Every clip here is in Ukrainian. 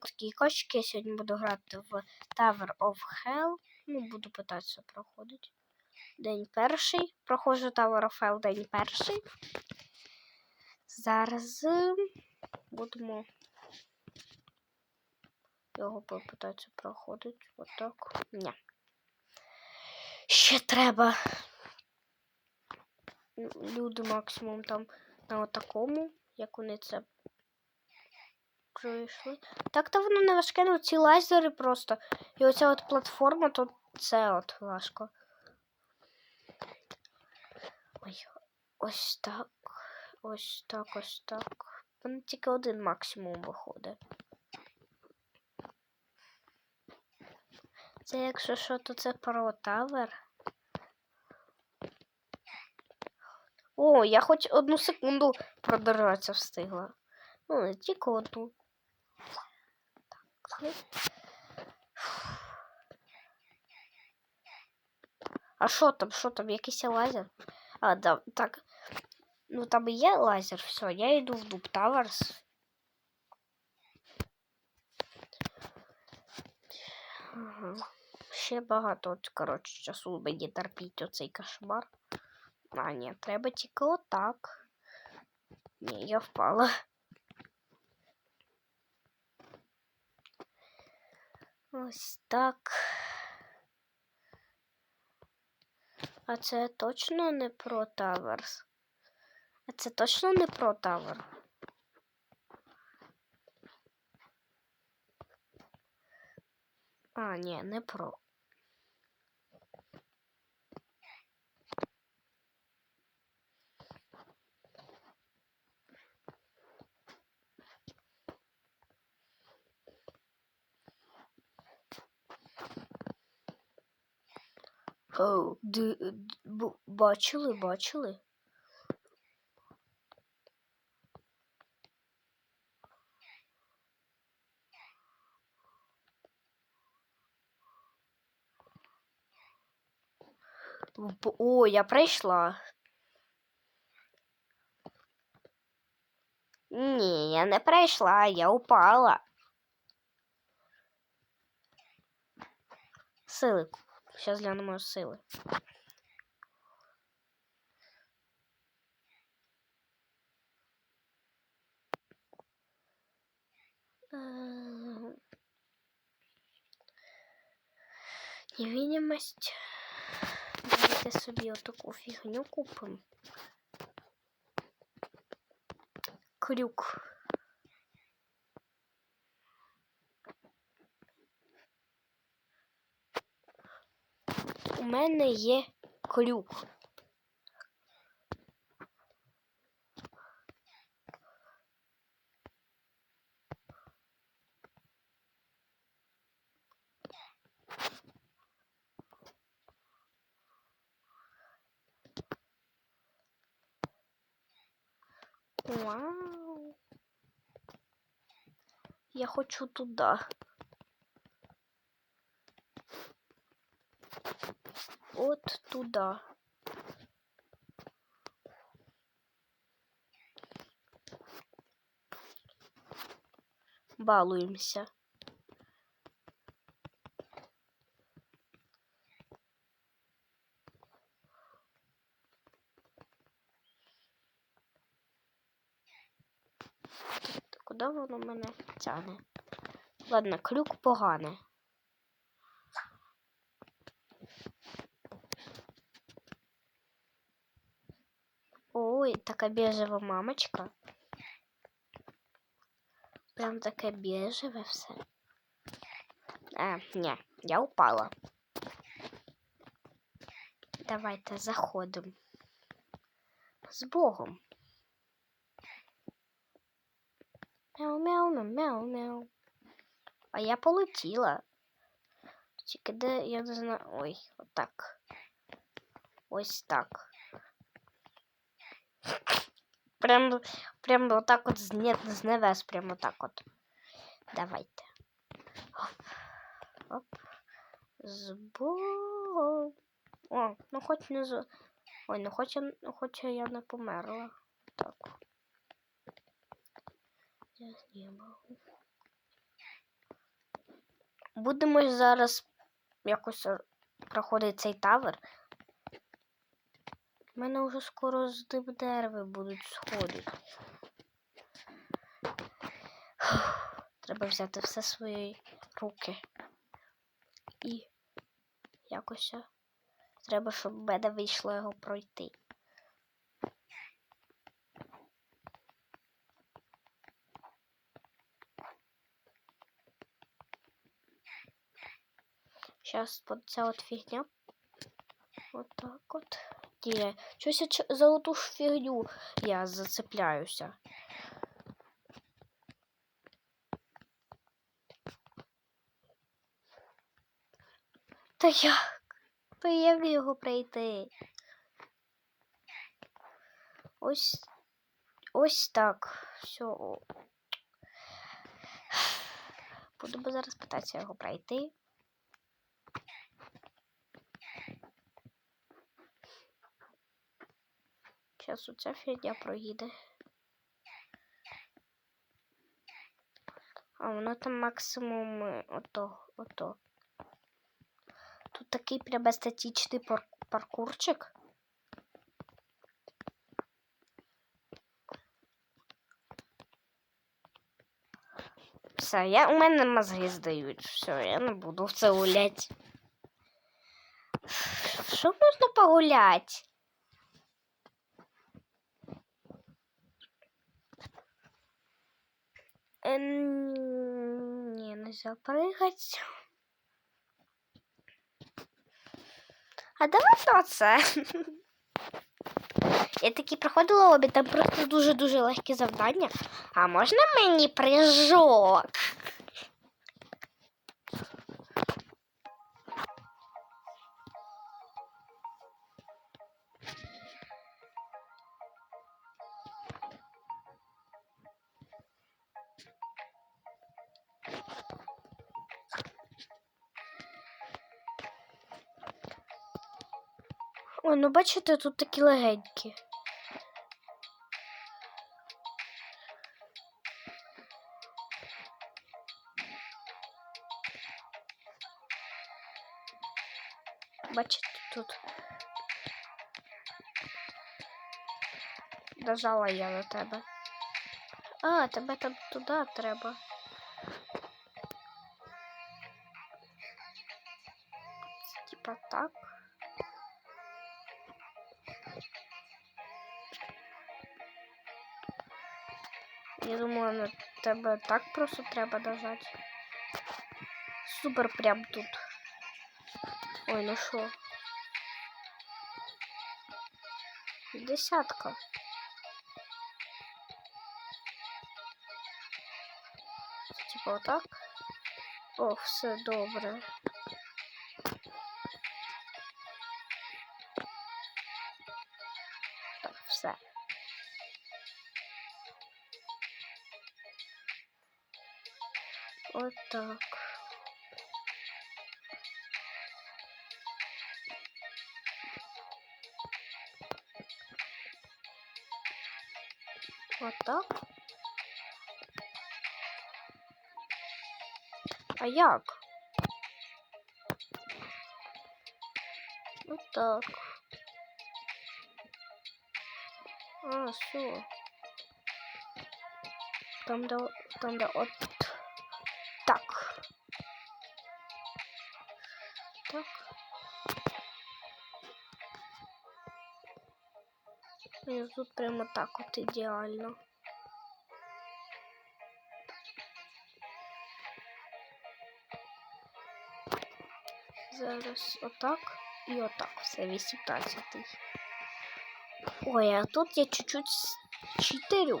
такі кочки. Я сьогодні буду грати в Tower of Hell. Ну, буду питатися проходить. День перший. Проходжу Tower of Hell день перший. Зараз е, будемо його попитатися проходить. Отак. Ні. Ще треба. Люди максимум там на отакому, як вони це пройшли. Так то воно не важке, ну ці лазери просто. І оця от платформа, то це от важко. Ой, ось так. Ось так, ось так. Воно тільки один максимум виходить. Це якщо що, то це про тавер. О, я хоч одну секунду продиратися встигла. Ну, не тільки одну. Так. А що там? Що там? Якийсь лазер? А, да, так. Ну там і є лазер, все, я йду в Дуб Таверс. Ага. Ще багато, от, коротше, часу мені терпіть оцей кошмар. А, ні, треба тільки отак. Ні, я впала. Ось так. А це точно не про Таверс? А це точно не про Тавер? А, ні, не про. Оу, ди, д- б- бачили, бачили? О, я прийшла. Ні, я не прийшла, я упала. Сили. Зараз глянемо сили. Е, Невидимость. Давайте собі отаку фігню купимо. Крюк. Мене є крюк. Вау. Я хочу туда. От туда. Балуємося. Куди воно мене тягне? Ладно, крюк поганий. Ой, така бежева мамочка. Прям таке бежеве все. Е, ні, я упала. Давайте заходимо. З Богом. Мяу-мяу, мяу-мяу. А я полетіла. Тільки де, я не знаю. Ой, отак. Ось так. Прям, прям вот так вот з, не, з небес, прям вот так вот. Давайте. Оп. Оп. О, ну хоч не з... Ой, ну хоч я, ну, хоч я не померла. Так. Я не можу. Будемо зараз якось р- проходити цей тавер. У мене вже скоро з тим дерева будуть сходити. Треба взяти все свої руки. І якось треба, щоб мене вийшло його пройти. Вот ця от фігня. Вот так от. Ні, щось я за оту ж фігню я зацепляюся. Та як? Та як його пройти? Ось. Ось так. Все. Будемо зараз питатися його пройти. Зараз оця фігня проїде. А воно там максимум е, ото, ото. Тут такий прям естетичний пар паркурчик. Все, я, у мене мозги здають. Все, я не буду в це гуляти. Що можна погуляти? Ем, Не, нельзя прыгать. А давай це. Я таки проходила обі, там просто дуже-дуже легкі завдання. А можна мені прыжок? Ой, ну бачите, тут такі легенькі. Бачите, тут. Дожала я до тебе. А, тебе там туди треба. Типа так. Я думала, на тебе так просто треба нажати. Супер прям тут. Ой, ну що? Десятка. Типа отак. О, все добре. Вот так. А як? Вот так. А, все. Там да, там да, от І тут прямо так от ідеально. Зараз отак і отак. Все 18. Ой, а тут я чуть-чуть читерю. читерю.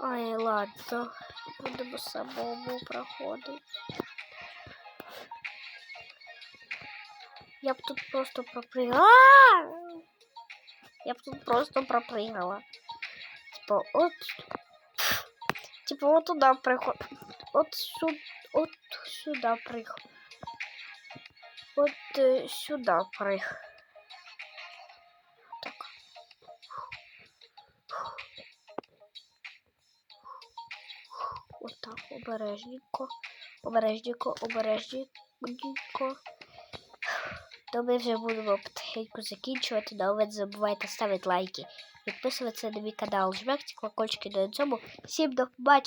Ай, ладно. Будемо самому проходити. Я б тут просто пропрыгала. Я б тут просто пропрыгала. Типа, от. Типа, вот туда приход. От сюда. От сюда прыг. от е, сюди Отак, обережненько, обережненько, обережненько. То ми вже будемо потихеньку закінчувати, але ви не забувайте ставити лайки, підписуватися на мій канал, жмякти колокольчики на цьому. Всім до побачення!